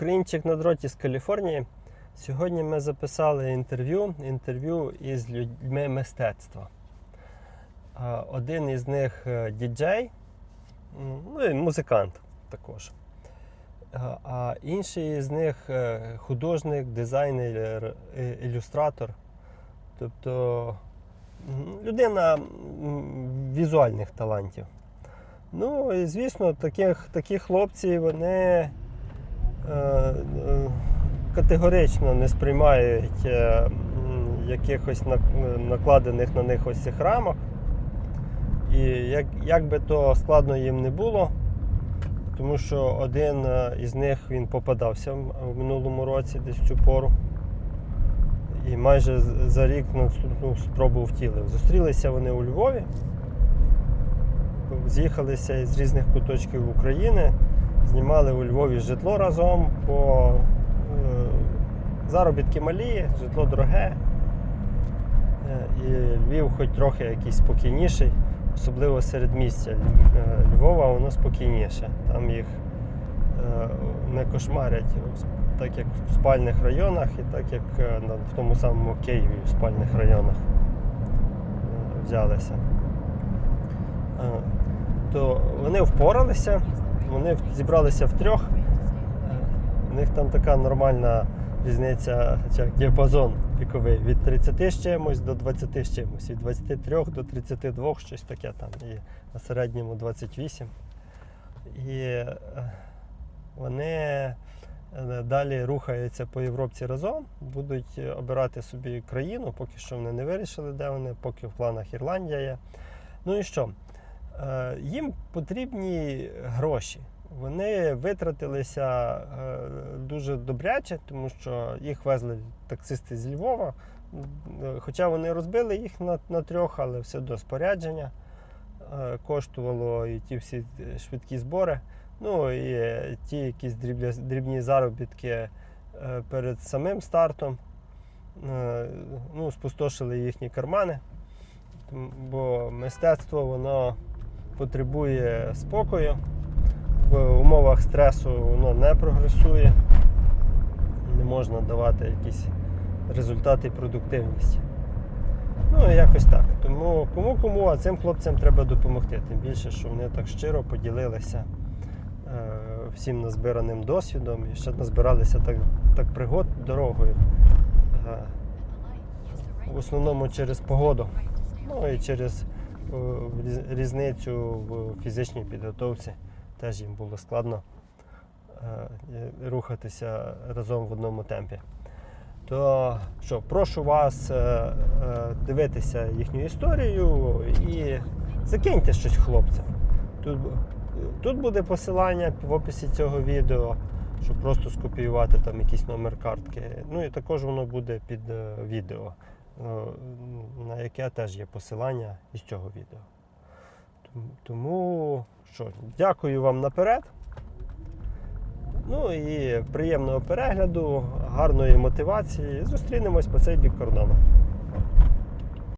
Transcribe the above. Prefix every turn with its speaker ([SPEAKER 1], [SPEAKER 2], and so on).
[SPEAKER 1] Українчик на дроті з Каліфорнії. Сьогодні ми записали інтерв'ю, інтерв'ю із людьми мистецтва. Один із них е, діджей, ну і музикант також. А- інший з них е, художник, дизайнер, е, ілюстратор. Тобто людина візуальних талантів. Ну і звісно, таких, такі хлопці вони категорично не сприймають е, якихось накладених на них ось цих рамок. І як, як би то складно їм не було, тому що один е, із них він попадався в минулому році, десь в цю пору. І майже за рік наступну спробу втілив. Зустрілися вони у Львові, з'їхалися із різних куточків України, знімали у Львові житло разом, бо е, заробітки малі, житло дороге. Е, І Львів хоч трохи якийсь спокійніший, особливо серед місця е, Львова, воно спокійніше. Там їх не кошмарять, так як в спальних районах і так як в тому самому Києві в спальних районах взялися. То вони впоралися, вони зібралися в трьох. У них там така нормальна різниця, діапазон віковий від 30 з чимось до 20 з чимось, від 23 до 32, щось таке там, і на середньому 28. І е, вони е, далі рухаються по Європі разом, будуть е, обирати собі країну, поки що вони не вирішили, де вони, поки в планах Ірландія є. Ну і що? Е, Їм потрібні гроші. Вони витратилися е, дуже добряче, тому що їх везли таксисти з Львова. Е, Хоча вони розбили їх на, на трьох, але все до спорядження коштувало і ті всі швидкі збори. Ну і ті якісь дрібні, дрібні заробітки перед самим стартом. Ну, спустошили їхні кармани. Бо мистецтво воно потребує спокою. В умовах стресу воно не прогресує. Не можна давати якісь результати і продуктивність. Ну, якось так. Тому кому кому, а цим хлопцям треба допомогти. Тим більше, що вони так щиро поділилися е, всім назбираним досвідом і ще назбиралися так, так пригод дорогою. Е, в основному через погоду. Ну і через різницю в фізичній підготовці теж їм було складно е, рухатися разом в одному темпі. То що, прошу вас е, е, дивитися їхню історію і закиньте щось хлопцям. Тут, тут буде посилання в описі цього відео, щоб просто скопіювати там якийсь номер картки. Ну і також воно буде під е, відео, е, на яке теж є посилання із цього відео. Тому- Тому що, дякую вам наперед. Ну і приємного перегляду, гарної мотивації. Зустрінемось по цей бік кордону.